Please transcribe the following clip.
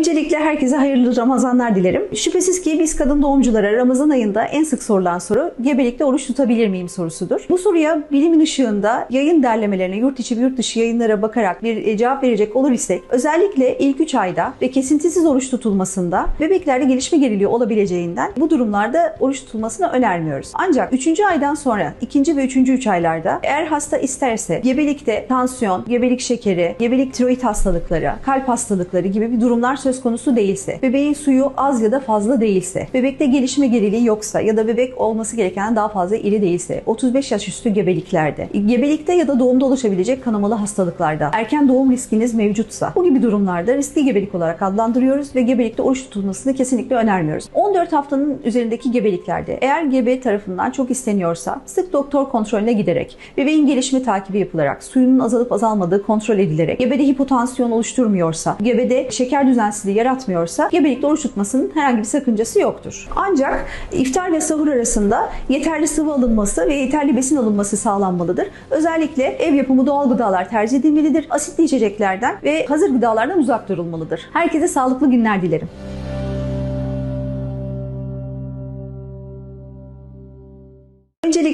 Öncelikle herkese hayırlı Ramazanlar dilerim. Şüphesiz ki biz kadın doğumculara Ramazan ayında en sık sorulan soru gebelikte oruç tutabilir miyim sorusudur. Bu soruya bilimin ışığında yayın derlemelerine, yurt içi ve yurt dışı yayınlara bakarak bir e, cevap verecek olur isek özellikle ilk 3 ayda ve kesintisiz oruç tutulmasında bebeklerde gelişme geriliği olabileceğinden bu durumlarda oruç tutulmasını önermiyoruz. Ancak 3. aydan sonra 2. ve 3. 3 aylarda eğer hasta isterse gebelikte tansiyon, gebelik şekeri, gebelik tiroid hastalıkları, kalp hastalıkları gibi bir durumlar söz konusu değilse, bebeğin suyu az ya da fazla değilse, bebekte gelişme geriliği yoksa ya da bebek olması gereken daha fazla iri değilse, 35 yaş üstü gebeliklerde, gebelikte ya da doğumda oluşabilecek kanamalı hastalıklarda, erken doğum riskiniz mevcutsa bu gibi durumlarda riskli gebelik olarak adlandırıyoruz ve gebelikte oruç tutulmasını kesinlikle önermiyoruz. 14 haftanın üzerindeki gebeliklerde eğer gebe tarafından çok isteniyorsa sık doktor kontrolüne giderek, bebeğin gelişme takibi yapılarak, suyunun azalıp azalmadığı kontrol edilerek, gebede hipotansiyon oluşturmuyorsa, gebede şeker düzensizliği yaratmıyorsa gebelikte oruç tutmasının herhangi bir sakıncası yoktur. Ancak iftar ve sahur arasında yeterli sıvı alınması ve yeterli besin alınması sağlanmalıdır. Özellikle ev yapımı doğal gıdalar tercih edilmelidir. Asitli içeceklerden ve hazır gıdalardan uzak durulmalıdır. Herkese sağlıklı günler dilerim. Öncelikle